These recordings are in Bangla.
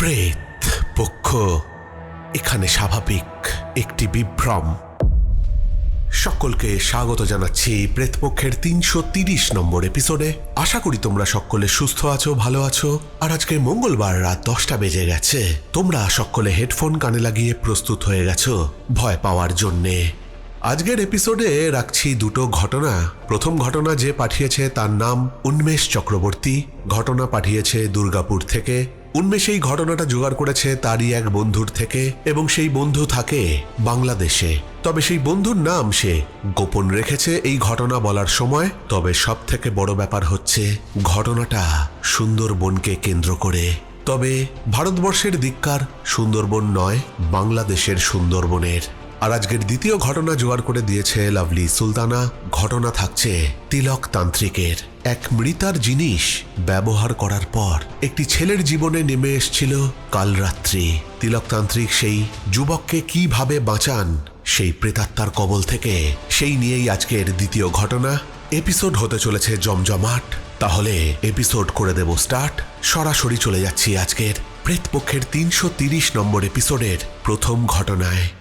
প্রেত পক্ষ, এখানে স্বাভাবিক একটি বিভ্রম। সকলকে স্বাগত জানাচ্ছি প্রেতপক্ষের তিনশো তিরিশ নম্বর এপিসোডে আশা করি তোমরা সকলে সুস্থ আছো, ভালো আছো। আর আজকে মঙ্গলবার রাত দশটা বেজে গেছে। তোমরা সকলে হেডফোন কানে লাগিয়ে প্রস্তুত হয়ে গেছো। ভয় পাওয়ার জন্যে। আজকের এপিসোডে রাখছি দুটো ঘটনা। প্রথম ঘটনা যে পাঠিয়েছে তার নাম উন্মেষ চক্রবর্তী। ঘটনা পাঠিয়েছে দুর্গাপুর থেকে। উন্মেষ এই ঘটনাটা জোগাড় করেছে তারই এক বন্ধুর থেকে এবং সেই বন্ধু থাকে বাংলাদেশে। তবে সেই বন্ধুর নাম সে গোপন রেখেছে এই ঘটনা বলার সময়। তবে সব থেকে বড় ব্যাপার হচ্ছে ঘটনাটা সুন্দরবনকে কেন্দ্র করে। তবে ভারতবর্ষের দিককার সুন্দরবন নয়, বাংলাদেশের সুন্দরবনের। আর আজকের দ্বিতীয় ঘটনা জোগাড় করে দিয়েছে লাভলি সুলতানা। ঘটনা থাকছে তিলক তান্ত্রিকের এক মৃতার জিনিস ব্যবহার করার পর একটি ছেলের জীবনে নেমে এসছিল কাল রাত্রি তিলকতান্ত্রিক সেই যুবককে কীভাবে বাঁচান, সেই প্রেতাত্মার কবল থেকে, সেই নিয়েই আজকের দ্বিতীয় ঘটনা। এপিসোড হতে চলেছে জমজমাট। তাহলে এপিসোড করে দেব স্টার্ট। সরাসরি চলে যাচ্ছি আজকের প্রেতপক্ষের তিনশো নম্বর এপিসোডের প্রথম ঘটনায়।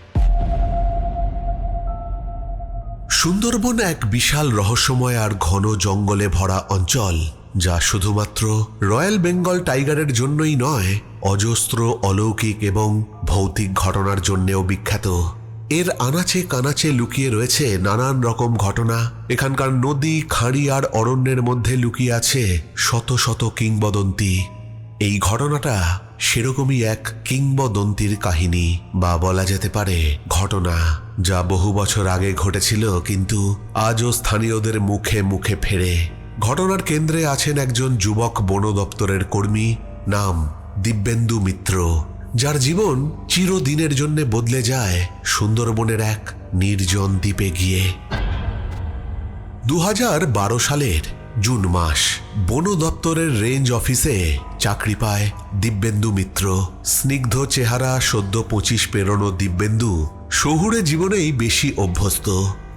সুন্দরবন এক বিশাল রহস্যময় আর ঘন জঙ্গলে ভরা অঞ্চল, যা শুধুমাত্র রয়্যাল বেঙ্গল টাইগারের জন্যই নয়, অজস্র, অলৌকিক এবং ভৌতিক ঘটনার জন্যেও বিখ্যাত। এর আনাচে কানাচে লুকিয়ে রয়েছে নানান রকম ঘটনা। এখানকার নদী, খাঁড়ি আর অরণ্যের মধ্যে লুকিয়ে আছে শত শত কিংবদন্তি। এই ঘটনাটা সেরকমই এক কিংবদন্তির কাহিনী, বা বলা যেতে পারে ঘটনা। যা বহু বছর আগে ঘটেছিল, কিন্তু আজও স্থানীয়দের মুখে মুখে ফেরে। ঘটনার কেন্দ্রে আছেন একজন যুবক বন দপ্তরের কর্মী, নাম দিব্যেন্দু মিত্র। যার জীবন চিরদিনের জন্য বদলে যায় সুন্দরবনের এক নির্জন দ্বীপে গিয়ে। দুহাজার বারো সালের জুন মাস, বন দপ্তরের রেঞ্জ অফিসে চাকরি পায় দিব্যেন্দু মিত্র। স্নিগ্ধ চেহারা, সদ্য পঁচিশ পেরোনো দিব্যেন্দু শহুরে জীবনেই বেশি অভ্যস্ত,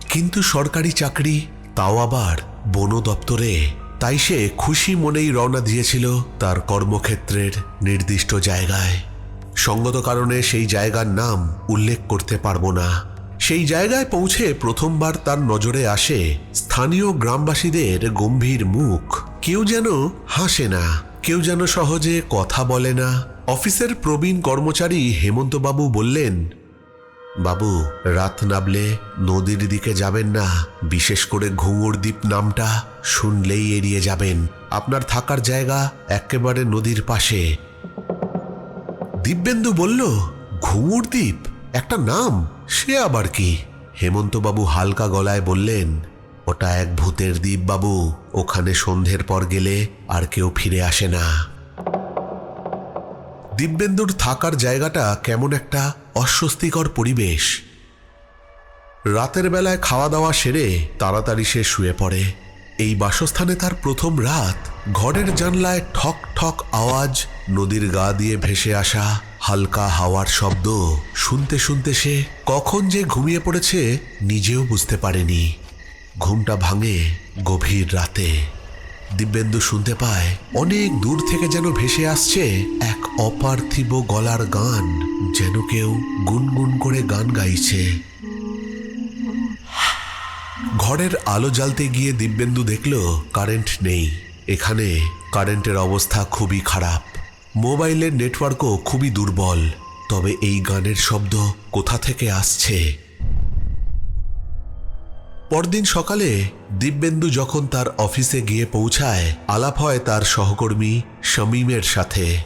কিন্তু সরকারি চাকরি তাও আবার বন দপ্তরে। তাই সে খুশি মনেই রওনা দিয়েছিল তার কর্মক্ষেত্রের নির্দিষ্ট জায়গায়। সঙ্গত কারণে সেই জায়গার নাম উল্লেখ করতে পারব না। সেই জায়গায় পৌঁছে প্রথমবার তার নজরে আসে স্থানীয় গ্রামবাসীদের গম্ভীর মুখ। কেউ যেন হাসে না, কেউ যেন সহজে কথা বলে না। অফিসের প্রবীণ কর্মচারী হেমন্তবাবু বললেন বাবু, রাত নামলে নদীর দিকে যাবেন না। বিশেষ করে ঘুঙুর দ্বীপ নামটা শুনলেই এড়িয়ে যাবেন। আপনার থাকার জায়গা একেবারে নদীর পাশে। দিব্যেন্দু বলল, ঘুঙুর দ্বীপ? একটা নাম? সে আবার কি? হেমন্তবাবু হালকা গলায় বললেন, ওটা এক ভূতের দ্বীপ বাবু। ওখানে সন্ধ্যের পর গেলে আর কেউ ফিরে আসে না। দিব্যেন্দুর থাকার জায়গাটা কেমন একটা অস্বস্তিকর পরিবেশ। রাতের বেলায় খাওয়া দাওয়া সেরে তাড়াতাড়ি সে শুয়ে পড়ে। এই বাসস্থানে তার প্রথম রাত। ঘরের জানলায় ঠক ঠক আওয়াজ, নদীর গা দিয়ে ভেসে আসা হালকা হাওয়ার শব্দ। শুনতে শুনতে সে কখন যে ঘুমিয়ে পড়েছে নিজেও বুঝতে পারেনি। ঘুমটা ভাঙে গভীর রাতে। দিব্যেন্দু শুনতে পায়, অনেক দূর থেকে যেন ভেসে আসছে এক অপার্থিব গলার গান, যেন কেউ গুনগুন করে গান গাইছে। ঘরের আলো জ্বালতে গিয়ে দিব্যেন্দু দেখল, কারেন্ট নেই। এখানে কারেন্টের অবস্থা খুবই খারাপ। মোবাইলের নেটওয়ার্কও খুবই দুর্বল। তবে এই গানের শব্দ কোথা থেকে আসছে? পরদিন সকালে দিব্যেন্দু যখন তার অফিসে গিয়ে পৌঁছায়, আলাপ হয় তার সহকর্মী শামীমের সাথে।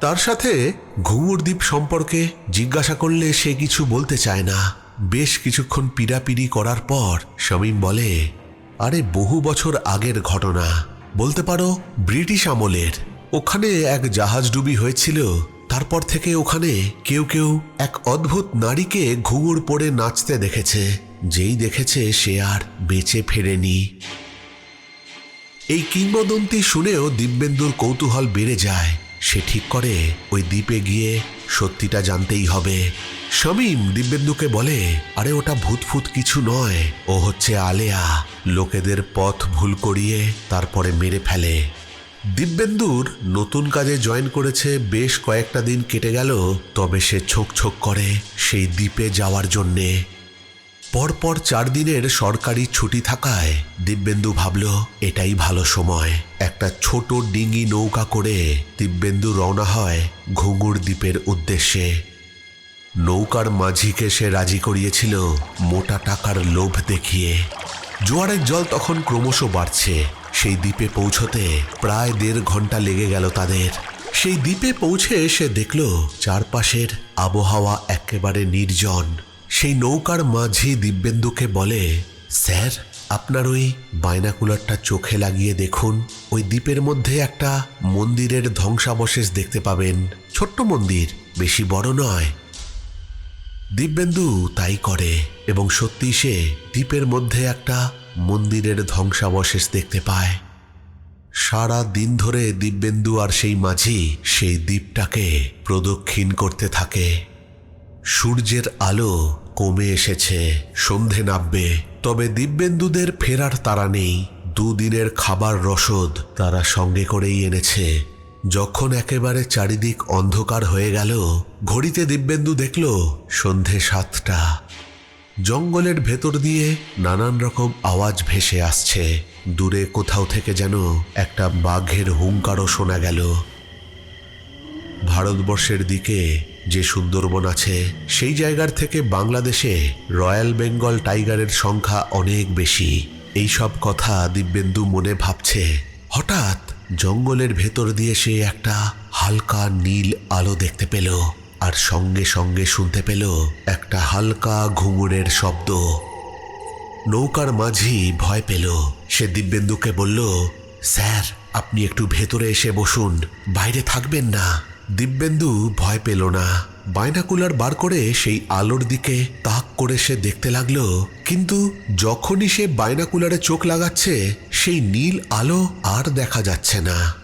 তার সাথে ঘুঙুর দ্বীপ সম্পর্কে জিজ্ঞাসা করলে সে কিছু বলতে চায় না। বেশ কিছুক্ষণ পিড়াপিড়ি করার পর শামীম বলে, আরে, বহু বছর আগের ঘটনা। বলতে পারো, ব্রিটিশ আমলের। ওখানে এক জাহাজডুবি হয়েছিল। তারপর থেকে ওখানে কেউ কেউ এক অদ্ভুত নারীকে ঘুঙুর পরে নাচতে দেখেছে। যেই দেখেছে সে আর বেঁচে ফেরেনি। এই কিংবদন্তি শুনেও দিব্যেন্দুর কৌতূহল বেড়ে যায়। সে ঠিক করে, ওই দ্বীপে গিয়ে সত্যিটা জানতেই হবে। শামীম দিব্যেন্দুকে বলে, আরে, ওটা ভূতফুত কিছু নয়। ও হচ্ছে আলেয়া। লোকেদের পথ ভুল করিয়ে তারপরে মেরে ফেলে। দিব্যেন্দুর নতুন কাজে জয়েন করেছে বেশ কয়েকটা দিন কেটে গেল, তবে সে ছোক ছোক করে সেই দ্বীপে যাওয়ার জন্যে। পরপর চার দিনের সরকারি ছুটি থাকায় দিব্যেন্দু ভাবল, এটাই ভালো সময়। একটা ছোট ডিঙি নৌকা করে দিব্যেন্দু রওনা হয় ঘুঙুর দ্বীপের উদ্দেশ্যে। নৌকার মাঝিকে সে রাজি করিয়েছিল মোটা টাকার লোভ দেখিয়ে। জোয়ারের জল তখন ক্রমশ বাড়ছে। সেই দ্বীপে পৌঁছতে প্রায় দেড় ঘণ্টা লেগে গেল তাদের। সেই দ্বীপে পৌঁছে সে দেখল, চারপাশের আবহাওয়া একেবারে নির্জন। সেই নৌকার মাঝি দিব্যেন্দুকে বলে, স্যার, আপনার ওই বাইনাকুলারটা চোখে লাগিয়ে দেখুন। ওই দ্বীপের মধ্যে একটা মন্দিরের ধ্বংসাবশেষ দেখতে পাবেন। ছোট্ট মন্দির, বেশি বড় নয়। দিব্যেন্দু তাই করে, এবং সত্যি সে দ্বীপের মধ্যে একটা মন্দিরের ধ্বংসাবশেষ দেখতে পায়। সারা দিন ধরে দিব্যেন্দু আর সেই মাঝি সেই দ্বীপটাকে প্রদক্ষিণ করতে থাকে। সূর্যের আলো কমে এসেছে, সন্ধে নামবে। তবে দিব্যেন্দুদের ফেরার তারা নেই। দুদিনের খাবার রসদ তারা সঙ্গে করেই এনেছে। যখন একেবারে চারিদিক অন্ধকার হয়ে গেল, ঘড়িতে দিব্যেন্দু দেখল, সন্ধে সাতটা। জঙ্গলের ভেতর দিয়ে নানান রকম আওয়াজ ভেসে আসছে। দূরে কোথাও থেকে যেন একটা বাঘের হুঙ্কারও শোনা গেল। ভারতবর্ষের দিকে যে সুন্দরবন আছে, সেই জায়গার থেকে বাংলাদেশে রয়্যাল বেঙ্গল টাইগারের সংখ্যা অনেক বেশি। এই সব কথা দিব্যেন্দু মনে ভাবছে। হঠাৎ জঙ্গলের ভেতর দিয়ে সে একটা হালকা নীল আলো দেখতে পেল আর সঙ্গে সঙ্গে শুনতে পেল একটা হালকা ঘুঙুরের শব্দ। নৌকার মাঝি ভয় পেল। সে দিব্যেন্দুকে বলল, স্যার, আপনি একটু ভেতরে এসে বসুন। বাইরে থাকবেন না। দিব্যেন্দু ভয় পেল না। বাইনাকুলার বার করে সেই আলোর দিকে তাক করে সে দেখতে লাগল, কিন্তু যখনই সে বাইনাকুলারে চোখ লাগাচ্ছে, সেই নীল আলো আর দেখা যাচ্ছে না।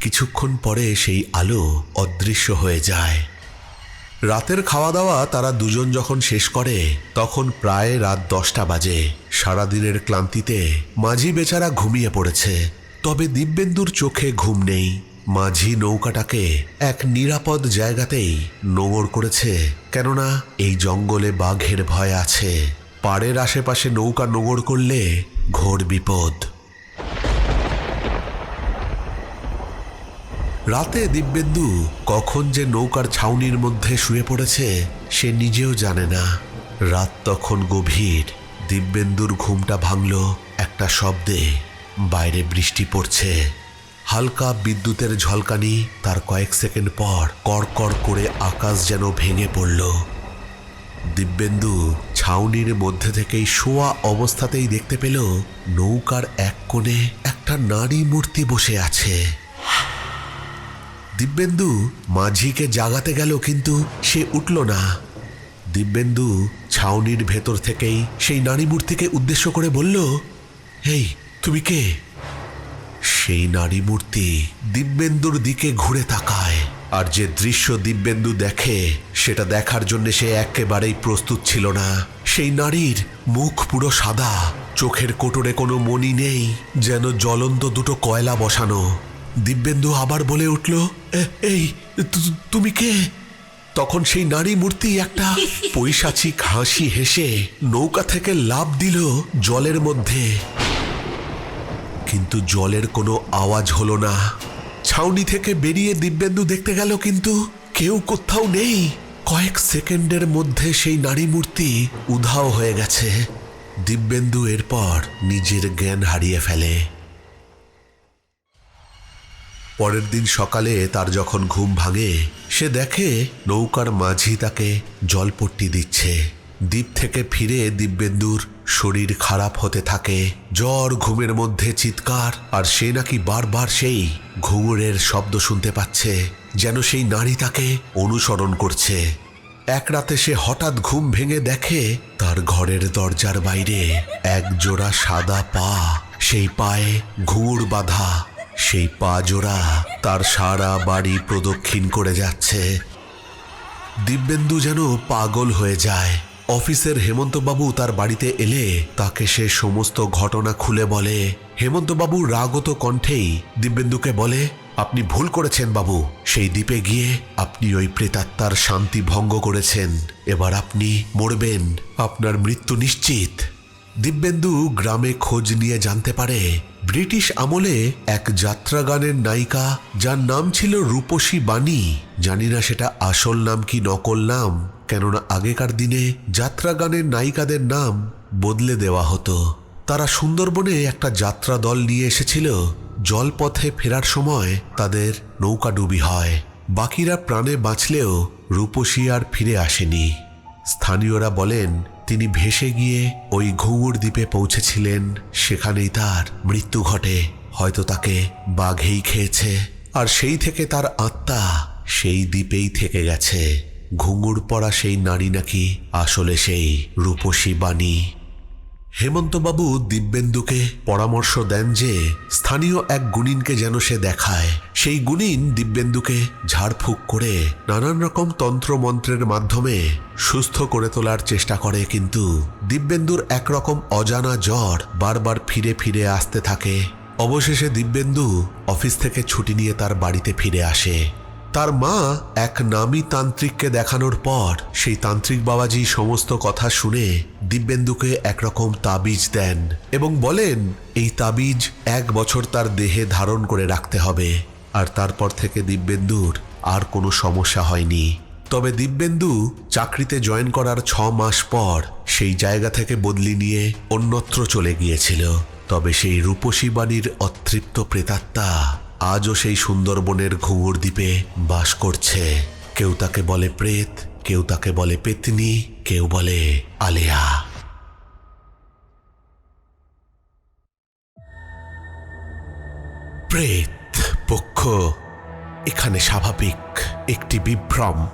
কিছুক্ষণ পরে সেই আলো অদৃশ্য হয়ে যায়। রাতের খাওয়া দাওয়া তারা দুজন যখন শেষ করে, তখন প্রায় রাত দশটা বাজে। সারাদিনের ক্লান্তিতে মাঝি বেচারা ঘুমিয়ে পড়েছে। তবে দিব্যেন্দুর চোখে ঘুম নেই। মাঝি নৌকাটাকে এক নিরাপদ জায়গাতেই নোঙর করেছে। কেননা এই জঙ্গলে বাঘের ভয় আছে। পাড়ের আশেপাশে নৌকা নোঙর করলে ঘোর বিপদ। রাতে দিব্যেন্দু কখন যে নৌকার ছাউনির মধ্যে শুয়ে পড়েছে, সে নিজেও জানে না। রাত তখন গভীর। দিব্যেন্দুর ঘুমটা ভাঙল একটা শব্দে। বাইরে বৃষ্টি পড়ছে। হালকা বিদ্যুতের ঝলকানি তার কয়েক সেকেন্ড পর কড়কড় করে আকাশ যেন ভেঙে পড়ল। দিব্যেন্দু ছাউনির মধ্যে থেকেই শোয়া অবস্থাতেই দেখতে পেল নৌকার এক কোণে একটা নারী মূর্তি বসে আছে। দিব্যেন্দু মাঝিকে জাগাতে গেল কিন্তু সে উঠল না। দিব্যেন্দু ছাউনির ভেতর থেকেই সেই নারী মূর্তিকে উদ্দেশ্য করে বলল এই তুমি কে? সেই নারী মূর্তি দিব্যেন্দুর দিকে ঘুরে তাকায়। আর যে দৃশ্য দিব্যেন্দু দেখে সেটা দেখার জন্য সে একেবারেই প্রস্তুত ছিল না। সেই নারীর মুখ পুরো সাদা চোখের কোটরে কোনো মনি নেই যেন জ্বলন্ত দুটো কয়লা বসানো। দিব্যেন্দু আবার বলে উঠল "এ- এই তুমি কে? তখন সেই নারী মূর্তি একটা পৈশাচিক হাসি হেসে নৌকা থেকে লাভ দিল জলের মধ্যে। কিন্তু জলের কোনো আওয়াজ হলো না। ছাউনি থেকে বেরিয়ে দিব্যেন্দু দেখতে গেল কিন্তু কেউ কোথাও নেই। কয়েক সেকেন্ডের মধ্যে সেই নারী মূর্তি উধাও হয়ে গেছে। দিব্যেন্দু এরপর নিজের জ্ঞান হারিয়ে ফেলে। পরের দিন সকালে তার যখন ঘুম ভাঙে, সে দেখে নৌকার মাঝি তাকে জলপট্টি দিচ্ছে। দ্বীপ থেকে ফিরে দিব্যেন্দুর শরীর খারাপ হতে থাকে। জ্বর ঘুমের মধ্যে চিৎকার, আর সে নাকি বারবার সেই ঘুঙুরের শব্দ শুনতে পাচ্ছে, যেন সেই নারী তাকে অনুসরণ করছে। এক রাতে সে হঠাৎ ঘুম ভেঙে দেখে তার ঘরের দরজার বাইরে এক জোড়া সাদা পা, সেই পায়ে ঘুঙুর বাঁধা, সেই পা জোড়া তার সারা বাড়ি প্রদক্ষিণ করে যাচ্ছে। দিব্যেন্দু যেন পাগল হয়ে যায়। অফিসের হেমন্তবাবু তার বাড়িতে এলে তাকে সে সমস্ত ঘটনা খুলে বলে। হেমন্তবাবু রাগত কণ্ঠেই দিব্যেন্দুকে বলে, আপনি ভুল করেছেন বাবু। সেই দ্বীপে গিয়ে আপনি ওই প্রেতাত্মার শান্তি ভঙ্গ করেছেন। এবার আপনি মরবেন। আপনার মৃত্যু নিশ্চিত। দিব্যেন্দু গ্রামে খোঁজ নিয়ে জানতে পারে, ব্রিটিশ আমলে এক যাত্রাগানের নায়িকা, যার নাম ছিল রূপসী বাণী, জানি না সেটা আসল নাম কি নকল নাম কেননা আগেকার দিনে যাত্রাগানের নায়িকাদের নাম বদলে দেওয়া হতো। তারা সুন্দরবনে একটা যাত্রা দল নিয়ে এসেছিল। জলপথে ফেরার সময় তাদের নৌকাডুবি হয়। বাকিরা প্রাণে বাঁচলেও রূপসী আর ফিরে আসেনি। স্থানীয়রা বলেন, তিনি ভেসে গিয়ে ওই ঘুঙুর দ্বীপে পৌঁছেছিলেন। সেখানেই তার মৃত্যু ঘটে। হয়তো তাকে বাঘেই খেয়েছে। আর সেই থেকে তার আত্মা সেই দ্বীপেই থেকে গেছে। ঘুঙুর পড়া সেই নারী নাকি আসলে সেই রূপসী বাণী? হেমন্তবাবু দিব্যেন্দুকে পরামর্শ দেন যে স্থানীয় এক গুণিনকে যেন সে দেখায়। সেই গুণিন দিব্যেন্দুকে ঝাড়ফুঁক করে নানান রকম তন্ত্রমন্ত্রের মাধ্যমে সুস্থ করে তোলার চেষ্টা করে, কিন্তু দিব্যেন্দুর একরকম অজানা জ্বর বারবার ফিরে ফিরে আসতে থাকে। অবশেষে দিব্যেন্দু অফিস থেকে ছুটি নিয়ে তার বাড়িতে ফিরে আসে। তার মা এক নামী তান্ত্রিককে দেখানোর পর সেই তান্ত্রিক বাবাজি সমস্ত কথা শুনে দিব্যেন্দুকে একরকম তাবিজ দেন এবং বলেন, এই তাবিজ এক বছর তার দেহে ধারণ করে রাখতে হবে আর তারপর থেকে দিব্যেন্দুর আর কোনো সমস্যা হয়নি। তবে দিব্যেন্দু চাকরিতে জয়েন করার ছ মাস পর সেই জায়গা থেকে বদলি নিয়ে অন্যত্র চলে গিয়েছিল। তবে সেই রূপসী বাণীর অতৃপ্ত প্রেতাত্মা আজও সেই সুন্দরবনের ঘুঙুর দ্বীপে বাস করছে। কেউ তাকে বলে প্রেত, কেউ তাকে বলে পেতনি, কেউ বলে আলেয়া। প্রেত পক্ষ, এখানে স্বাভাবিক একটি বিভ্রম।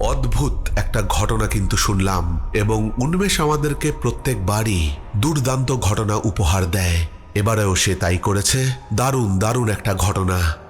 অদ্ভুত একটা ঘটনা কিন্তু শুনলাম এবং উন্মেষ আমাদেরকে প্রত্যেকবারই দুর্দান্ত ঘটনা উপহার দেয়। এবারেও সে তাই করেছে। দারুণ দারুণ একটা ঘটনা।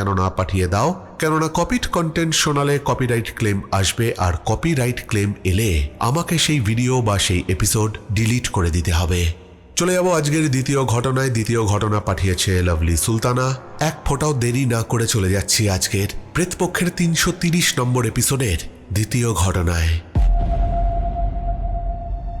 যেন না পাঠিয়ে দাও, কেননা কপিড কন্টেন্ট শোনালে কপিরাইট ক্লেম আসবে আর কপিরাইট ক্লেম এলে আমাকে সেই ভিডিও বা সেই এপিসোড ডিলিট করে দিতে হবে। চলে যাব আজকের দ্বিতীয় ঘটনায়। দ্বিতীয় ঘটনা পাঠিয়েছে লাভলি সুলতানা। এক ফোঁটাও দেরি না করে চলে যাচ্ছি আজকের প্রেতপক্ষের তিনশো তিরিশ নম্বর এপিসোডের দ্বিতীয় ঘটনায়।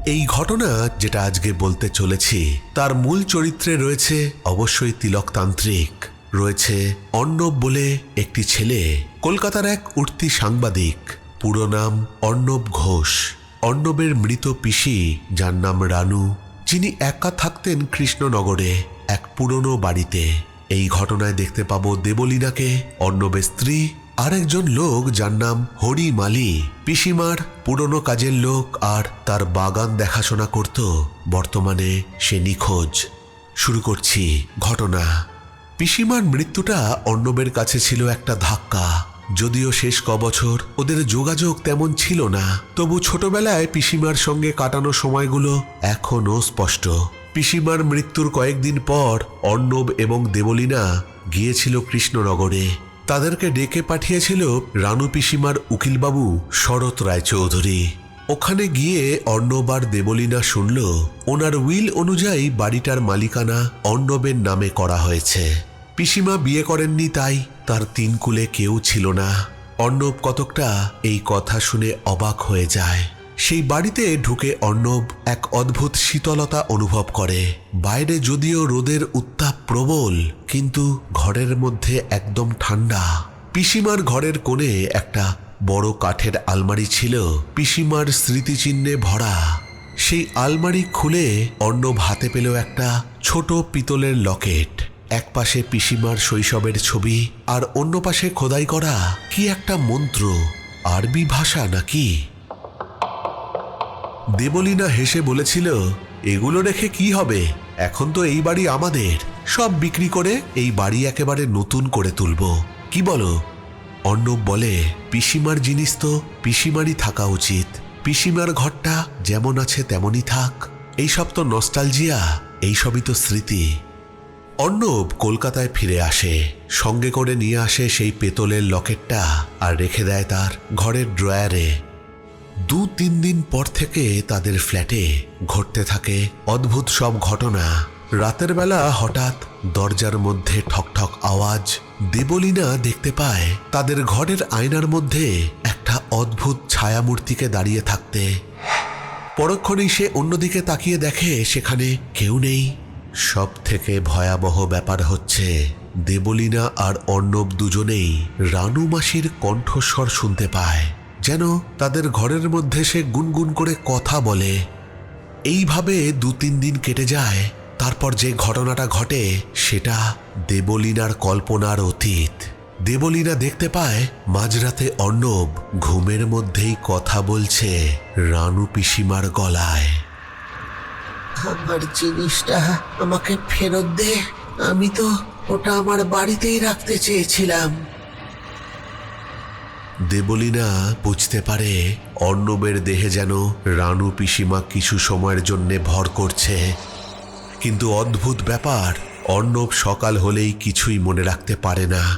এই ঘটনা যেটা আজকে বলতে চলেছি, তার মূল চরিত্রে রয়েছে অবশ্যই তিলকতান্ত্রিক। রয়েছে অর্ণব বলে একটি ছেলে। কলকাতার এক উঠতি সাংবাদিক। পুরো নাম অর্ণব ঘোষ। অর্ণবের মৃত পিসি, যার নাম রানু, যিনি একা থাকতেন কৃষ্ণনগরে, এক পুরনো বাড়িতে। এই ঘটনায় দেখতে পাবো দেবলীনাকে, অর্ণবের স্ত্রী আরেকজন লোক যার নাম হরি মালি। পিসিমার পুরনো কাজের লোক আর তার বাগান দেখাশোনা করত। বর্তমানে সে নিখোঁজ। শুরু করছি ঘটনা। পিসিমার মৃত্যুটা অর্ণবের কাছে ছিল একটা ধাক্কা। যদিও শেষ কবছর ওদের যোগাযোগ তেমন ছিল না, তবু ছোটবেলায় পিসিমার সঙ্গে কাটানো সময়গুলো এখনও স্পষ্ট। পিসিমার মৃত্যুর কয়েকদিন পর অর্ণব এবং দেবলীনা গিয়েছিল কৃষ্ণনগরে। তাদেরকে ডেকে পাঠিয়েছিল রানু পিসিমার উকিলবাবু শরৎ রায়চৌধুরী। ওখানে গিয়ে অর্ণব আর দেবলীনা শুনল, ওনার উইল অনুযায়ী বাড়িটার মালিকানা অর্ণবের নামে করা হয়েছে। পিসিমা বিয়ে করেননি তাই তার তিন কুলে কেউ ছিল না। অর্ণব কতকটা এই কথা শুনে অবাক হয়ে যায়। সেই বাড়িতে ঢুকে অর্ণব এক অদ্ভুত শীতলতা অনুভব করে। বাইরে যদিও রোদের উত্তাপ প্রবল, কিন্তু ঘরের মধ্যে একদম ঠান্ডা। পিসিমার ঘরের কোণে একটা বড় কাঠের আলমারি ছিল, পিসিমার স্মৃতিচিহ্নে ভরা। সেই আলমারি খুলে অর্ণব হাতে পেল একটা ছোট পিতলের লকেট। এক পাশে পিসিমার শৈশবের ছবি, আর অন্য পাশে খোদাই করা কি একটা মন্ত্র, আরবি ভাষা নাকি? দেবলীনা হেসে বলেছিল, এগুলো রেখে কি হবে? এখন তো এই বাড়ি আমাদের। সব বিক্রি করে এই বাড়ি একেবারে নতুন করে তুলব। কি বলো? অর্ণব বলে, পিসিমার জিনিস তো পিসিমারই থাকা উচিত। পিসিমার ঘরটা যেমন আছে তেমনই থাক। এইসব তো নস্টালজিয়া, এইসবই তো স্মৃতি। অর্ণব কলকাতায় ফিরে আসে। সঙ্গে করে নিয়ে আসে সেই পেতলের লকেটটা আর রেখে দেয় তার ঘরের ড্রয়ারে। দু তিন দিন পর থেকে তাদের ফ্ল্যাটে ঘটতে থাকে অদ্ভুত সব ঘটনা। রাতের বেলা হঠাৎ দরজার মধ্যে ঠকঠক আওয়াজ, দেবলীনা দেখতে পায় তাদের ঘরের আয়নার মধ্যে একটা অদ্ভুত ছায়ামূর্তিকে দাঁড়িয়ে থাকতে। পরক্ষণেই সে অন্যদিকে তাকিয়ে দেখে সেখানে কেউ নেই। সব থেকে ভয়াবহ ব্যাপার হচ্ছে, দেবলীনা আর অর্ণব দুজনেই রানু মাসির কণ্ঠস্বর শুনতে পায়। যেন তাদের ঘরের মধ্যে সে গুনগুন করে কথা বলে। এইভাবে দু তিন দিন কেটে যায়, তারপর যে ঘটনাটা ঘটে, সেটা দেবলীনার কল্পনার অতীত। দেবলীনা দেখতে পায়, মাঝরাতে অর্ণব ঘুমের মধ্যেই কথা বলছে রানু পিসিমার গলায়। আমার জিনিসটা আমাকে ফেরত দে। আমি তো ওটা আমার বাড়িতেই রাখতে চেয়েছিলাম। দেবলীনা বুঝতে পারে অর্ণবের দেহে যেন রানু পিসিমা কিছু সময়ের জন্যে ভর করছে। কিন্তু অদ্ভুত ব্যাপার, অর্ণব সকাল হলেই কিছুই মনে রাখতে পারে না।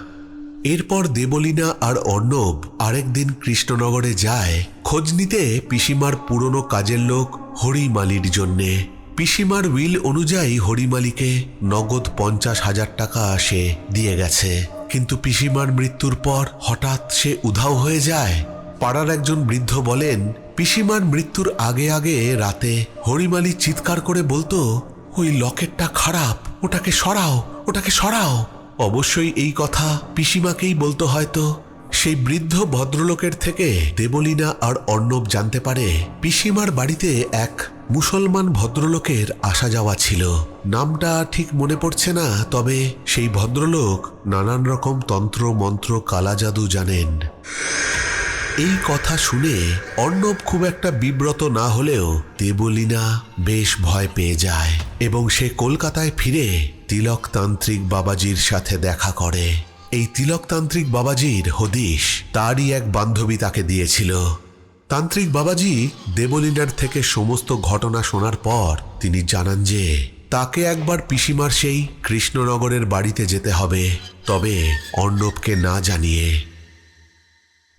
এরপর দেবলীনা আর অর্ণব আরেকদিন কৃষ্ণনগরে যায়। খোঁজ নিতে পিসিমার পুরনো কাজের লোক হরিমালির জন্যে। পিসিমার উইল অনুযায়ী হরিমালিকে নগদ পঞ্চাশ হাজার টাকা সে দিয়ে গেছে। কিন্তু পিসিমার মৃত্যুর পর হঠাৎ সে উধাও হয়ে যায়। পাড়ার একজন বৃদ্ধ বলেন, পিসিমার মৃত্যুর আগে আগে রাতে হরিমালি চিৎকার করে বলতো, ওই লকেটটা খারাপ, ওটাকে সরাও ওটাকে সরাও অবশ্যই এই কথা পিসিমাকেই বলতো হয়তো। সেই বৃদ্ধ ভদ্রলোকের থেকে দেবলীনা আর অর্ণব জানতে পারে, পিসিমার বাড়িতে এক মুসলমান ভদ্রলোকের আসা যাওয়া ছিল। নামটা ঠিক মনে পড়ছে না, তবে সেই ভদ্রলোক নানান রকম তন্ত্র, মন্ত্র, কালা জাদু জানেন। এই কথা শুনে অর্ণব খুব একটা বিব্রত না হলেও দেবলীনা বেশ ভয় পেয়ে যায় এবং সে কলকাতায় ফিরে তিলকতান্ত্রিক বাবাজির সাথে দেখা করে। এই তিলকতান্ত্রিক বাবাজির হদিশ তারই এক বান্ধবী তাকে দিয়েছিল। তান্ত্রিক বাবাজি দেবলীনার থেকে সমস্ত ঘটনা শোনার পর তিনি জানান যে, তাকে একবার পিসিমার সেই কৃষ্ণনগরের বাড়িতে যেতে হবে, তবে অর্ণবকে না জানিয়ে।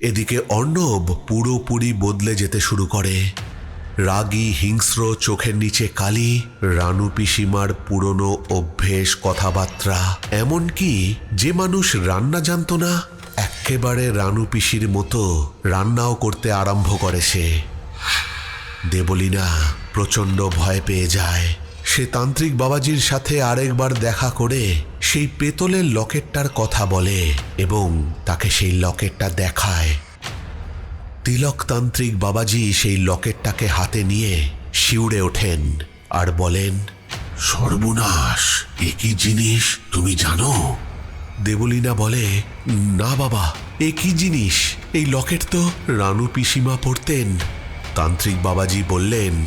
এদিকে অর্ণব পুরোপুরি বদলে যেতে শুরু করে। রাগী হিংস্র চোখের নিচে কালি, রানু পিসিমার পুরনো অভ্যেস কথাবার্তা, এমনকি যে মানুষ রান্না জানতো না এক্কেবারে রানু পিসির মতো রান্নাও করতে আরম্ভ করে সে। দেবলীনা প্রচণ্ড ভয় পেয়ে যায়। সে তান্ত্রিক বাবাজির সাথে আরেকবার দেখা করে সেই পেতলের লকেটটার কথা বলে এবং তাকে সেই লকেটটা দেখায়। তিলকতান্ত্রিক বাবাজি সেই লকেটটাকে হাতে নিয়ে শিউড়ে ওঠেন আর বলেন, সর্বনাশ, এ কি জিনিস তুমি জানো? দেবলীনা বলে, না বাবা, এ কি জিনিস? এই লকেট তো রানু পিসিমা পড়তেন তান্ত্রিক বাবাজি বললেন,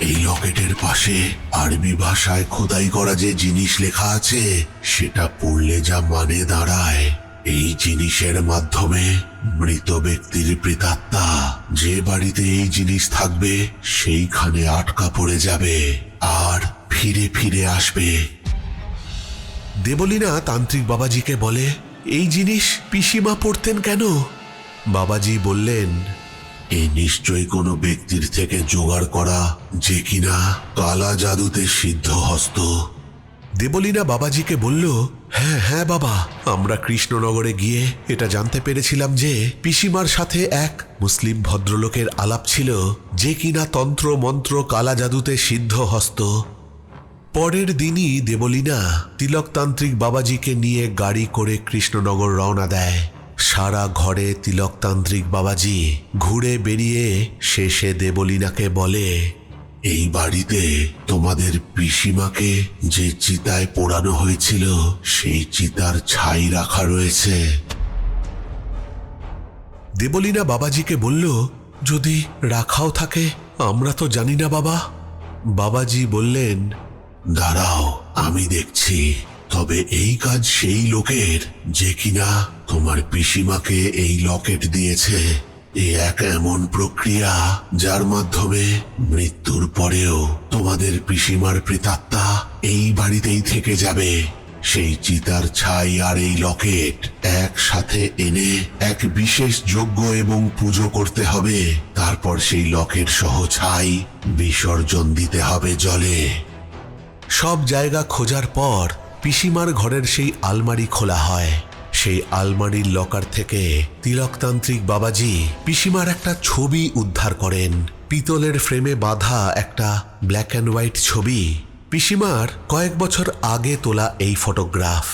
এই লকেটের পাশে আরবি ভাষায় খোদাই করা যে জিনিস লেখা আছে, সেটা পড়লে যা মানে দাঁড়ায়। এই জিনিসের মাধ্যমে মৃত ব্যক্তির প্রেতাত্মা যে বাড়িতে এই জিনিস থাকবে, সেইখানে আটকা পড়ে যাবে আর ফিরে ফিরে আসবে। দেবলীনা তান্ত্রিক বাবাজিকে বলে, এই জিনিস পিসিমা পড়তেন কেন? বাবাজি বললেন, এ নিশ্চয়ই কোনো ব্যক্তির থেকে জোগাড় করা যে কিনা কালা জাদুতে সিদ্ধ হস্ত। দেবলীনা বাবাজিকে বলল হ্যাঁ হ্যাঁ বাবা, আমরা কৃষ্ণনগরে গিয়ে এটা জানতে পেরেছিলাম যে পিসিমার সাথে এক মুসলিম ভদ্রলোকের আলাপ ছিল যে কিনা তন্ত্র মন্ত্র কালা জাদুতে সিদ্ধ হস্ত। পরের দিনই দেবলীনা তিলকতান্ত্রিক বাবাজিকে নিয়ে গাড়ি করে কৃষ্ণনগর রওনা দেয়। সারা ঘরে তিলকতান্ত্রিক বাবাজি ঘুরে বেরিয়ে শেষে দেবলীনাকে বলে, এই বাড়িতে তোমাদের পিসিমাকে যে চিতায় পোড়ানো হয়েছিল, সেই চিতার ছাই রাখা রয়েছে। দেবলীনা বাবাজিকে বলল, যদি রাখাও থাকে, আমরা তো জানি না বাবা। বাবাজি বললেন দাঁড়াও, আমি দেখছি। তবে এই কাজ সেই লোকের, যে কিনা তোমার পিসিমাকে এই লকেট দিয়েছে। এ এক এমন প্রক্রিয়া যার মাধ্যমে মৃত্যুর পরেও তোমাদের পিসিমার প্রেতাত্মা এই বাড়িতেই থেকে যাবে। সেই চিতার ছাই আর এই লকেট একসাথে এনে এক বিশেষ যজ্ঞ এবং পুজো করতে হবে। তারপর সেই লকেট সহ ছাই বিসর্জন দিতে হবে জলে। সব জায়গা খোঁজার পর পিসিমার ঘরের সেই আলমারি খোলা হয়। সেই আলমারির লকার থেকে তিলকতান্ত্রিক বাবাজি পিসিমার একটা ছবি উদ্ধার করেন। পিতলের ফ্রেমে বাঁধা একটা ব্ল্যাক অ্যান্ড হোয়াইট ছবি। পিসিমার কয়েক বছর আগে তোলা এই ফটোগ্রাফ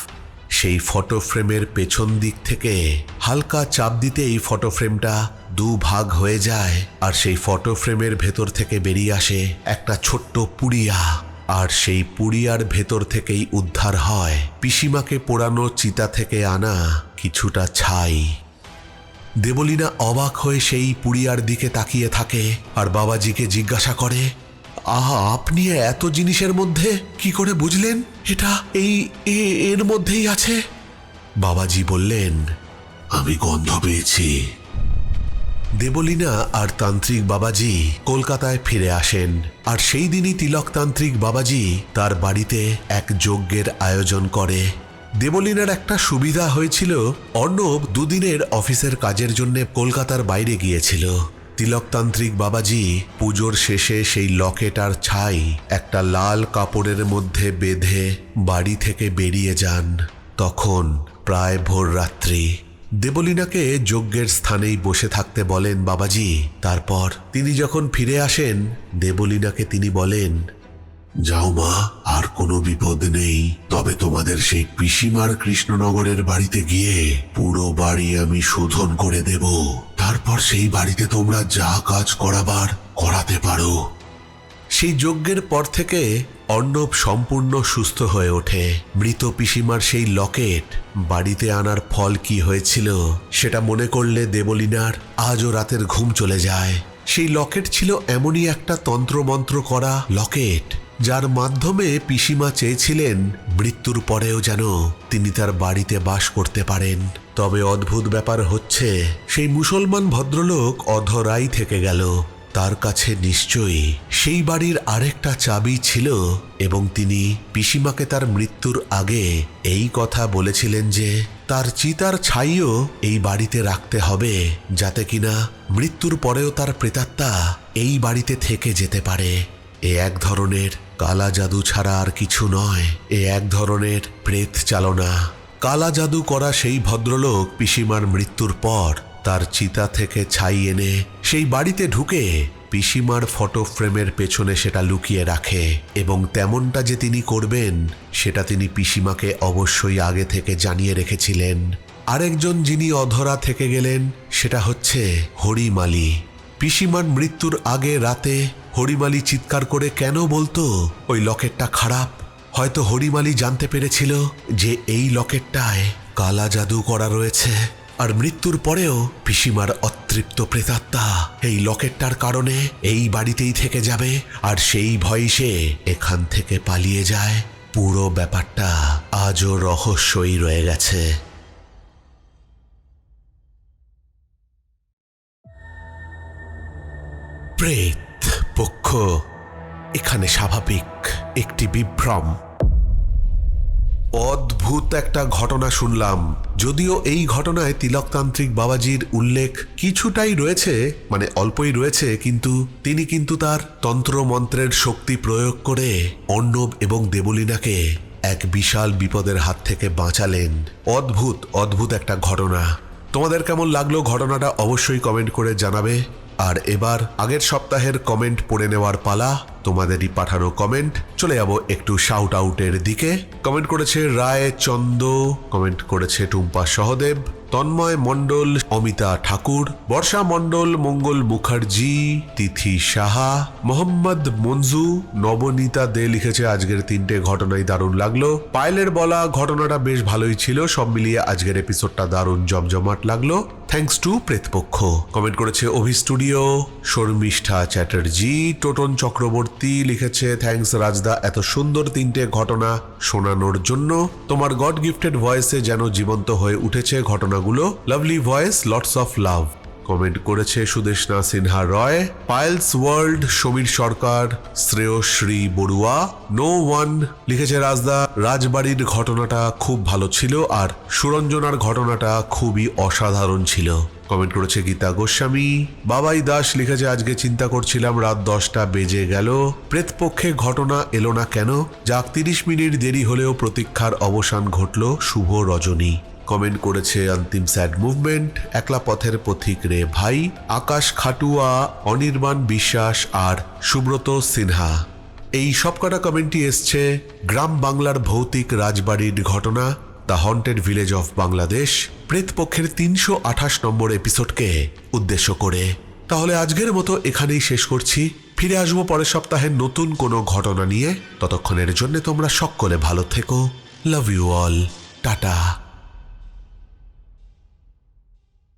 সেই ফটো ফ্রেমের পেছন দিক থেকে হালকা চাপ দিতে এই ফটো ফ্রেমটা দু ভাগ হয়ে যায়। আর সেই ফটো ফ্রেমের ভেতর থেকে বেরিয়ে আসে একটা ছোট্ট পুড়িয়া। আর সেই পুড়িয়ার ভেতর থেকেই উদ্ধার হয়। পিসিমাকে পোড়ানো চিতা থেকে আনা কিছুটা ছাই। দেবলীনা অবাক হয়ে সেই পুড়িয়ার দিকে তাকিয়ে থাকে আর বাবাজিকে জিজ্ঞাসা করে, আহা, আপনি এত জিনিসের মধ্যে? কি করে বুঝলেন? এটা এই এর মধ্যেই আছে? বাবাজি বললেন, আমি গন্ধ পেয়েছি। দেবলীনা আর তান্ত্রিক বাবাজি কলকাতায় ফিরে আসেন। আর সেই দিনই তিলকতান্ত্রিক বাবাজি তার বাড়িতে এক যজ্ঞের আয়োজন করে। দেবলীনার একটা সুবিধা হয়েছিল, অর্ণব দুদিনের অফিসের কাজের জন্য কলকাতার বাইরে গিয়েছিল। তিলকতান্ত্রিক বাবাজি পুজোর শেষে সেই লকেট আর ছাই একটা লাল কাপড়ের মধ্যে বেঁধে বাড়ি থেকে বেরিয়ে যান। তখন প্রায় ভোর রাত্রি দেবলীনাকে যজ্ঞের স্থানেই বসে থাকতে বলেন, বাবাজি, তারপর? তিনি যখন ফিরে আসেন, দেবলীনাকে তিনি বলেন, যাও মা, আর কোনো বিপদ নেই। তবে তোমাদের সেই পিসিমার কৃষ্ণনগরের বাড়িতে গিয়ে পুরো বাড়ি আমি শোধন করে দেব। তারপর সেই বাড়িতে তোমরা যা কাজ করাবার, করাতে পারো। সেই যজ্ঞের পর থেকে অর্ণব সম্পূর্ণ সুস্থ হয়ে ওঠে। মৃত পিসিমার সেই লকেট বাড়িতে আনার ফল কি হয়েছিল সেটা মনে করলে দেবলীনার আজও রাতের ঘুম চলে যায়। সেই লকেট ছিল এমনই একটা তন্ত্রমন্ত্র করা লকেট, যার মাধ্যমে পিসিমা চেয়েছিলেন মৃত্যুর পরেও যেন তিনি তার বাড়িতে বাস করতে পারেন। তবে অদ্ভুত ব্যাপার হচ্ছে, সেই মুসলমান ভদ্রলোক অধরাই থেকে গেল। তার কাছে নিশ্চয়ই সেই বাড়ির আরেকটা চাবি ছিল এবং তিনি পিসিমাকে তার মৃত্যুর আগে এই কথা বলেছিলেন যে তার চিতার ছাইও এই বাড়িতে রাখতে হবে যাতে কিনা মৃত্যুর পরেও তার প্রেতাত্মা এই বাড়িতে থেকে যেতে পারে। এ এক ধরনের কালা জাদু ছাড়া আর কিছু নয়। এ এক ধরনের প্রেত চালনা। কালা জাদু করা সেই ভদ্রলোক পিসিমার মৃত্যুর পর তার চিতা থেকে ছাই এনে সেই বাড়িতে ঢুকে পিসিমার ফটো ফ্রেমের পেছনে সেটা লুকিয়ে রাখে এবং তেমনটা যে তিনি করবেন, সেটা তিনি পিসিমাকে অবশ্যই আগে থেকে জানিয়ে রেখেছিলেন। আরেকজন যিনি অধরা থেকে গেলেন, সেটা হচ্ছে হরিমালি। পিসিমার মৃত্যুর আগে রাতে হরিমালি চিৎকার করে কেন বলতো, ওই লকেটটা খারাপ? হয়তো হরিমালি জানতে পেরেছিল যে এই লকেটটায় কালা জাদু করা রয়েছে। আর মৃত্যুর পরেও পিসিমার অতৃপ্ত প্রেতাত্মা এই লকেটটার কারণে এই বাড়িতেই থেকে যাবে, আর সেই ভয়ে সে এখান থেকে পালিয়ে যায়। পুরো ব্যাপারটা আজও রহস্যই রয়ে গেছে। প্রেত পক্ষ, এখানে স্বাভাবিক একটি বিভ্রম। অদ্ভুত একটা ঘটনা শুনলাম। যদিও এই ঘটনায় তিলকতান্ত্রিক বাবাজির উল্লেখ কিছুটাই রয়েছে মানে অল্পই রয়েছে, কিন্তু তিনি কিন্তু তার তন্ত্রমন্ত্রের শক্তি প্রয়োগ করে অর্ণব এবং দেবলীনাকে এক বিশাল বিপদের হাত থেকে বাঁচালেন। অদ্ভুত অদ্ভুত একটা ঘটনা। তোমাদের কেমন লাগল ঘটনাটা অবশ্যই কমেন্ট করে জানাবে। আর এবার আগের সপ্তাহের কমেন্ট পড়ে নেওয়ার পালা, তোমাদেরই পাঠানো কমেন্ট চলে যাব একটু শাউট আউটের দিকে। কমেন্ট করেছে রায় চন্দ কমেন্ট করেছে টুম্পা সহদেব, তন্ময় মণ্ডল, অমিতা ঠাকুর, বর্ষা মণ্ডল, মঙ্গল মুখার্জি, তিথি সাহা, মোহাম্মদ মঞ্জু, নবনীতা দে লিখেছে আজকের তিনটে ঘটনাই দারুণ লাগল। পায়েলের বলা ঘটনাটা বেশ ভালোই ছিল, সব মিলিয়ে আজকের এপিসোডটা দারুণ জমজমাট লাগল। থ্যাঙ্কস টু প্রেতপক্ষ কমেন্ট করেছে অভি স্টুডিও শর্মিষ্ঠা চ্যাটার্জি, টোটন চক্রবর্তী লিখেছে থ্যাংকস রাজদা, এত সুন্দর তিনটে ঘটনা শোনানোর জন্য। তোমার গড গিফটেড ভয়েসে যেন জীবন্ত হয়ে উঠেছে ঘটনাগুলো। Lovely voice lots of love comment করেছে Sudeshna Sinha Roy. Piles world, Samir Sarkar, Shreyashri Barua. No one লিখেছে রাজদা, রাজবাড়ির ঘটনাটা খুব ভালো ছিল আর সুরঞ্জনার ঘটনাটা খুবই অসাধারণ ছিল। কমেন্ট করেছে গীতা গোস্বামী। বাবাই দাস লিখেছে, আজকে চিন্তা করছিলাম, রাত দশটা বেজে গেল। প্রেতপক্ষে ঘটনা এলো না কেন? যাক, তিরিশ মিনিট দেরি হলেও প্রতীক্ষার অবসান ঘটল শুভ রজনী। কমেন্ট করেছে অন্তিম স্যাড মুভমেন্ট, একলা পথের পথিক রে ভাই, আকাশ খাটুয়া, অনির্বাণ বিশ্বাস আর সুব্রত সিনহা। এই সবকটা কমেন্টই এসছে, গ্রাম বাংলার ভৌতিক রাজবাড়ির ঘটনা, the haunted village of Bangladesh, প্রেতপক্ষের তিনশো আঠাশ নম্বর এপিসোডকে উদ্দেশ্য করে। তাহলে আজকের মতো এখানেই শেষ করছি। ফিরে আসব পরের সপ্তাহে নতুন কোনো ঘটনা নিয়ে। ততক্ষণের জন্য তোমরা সকলে ভালো থেকো। Love you all tata.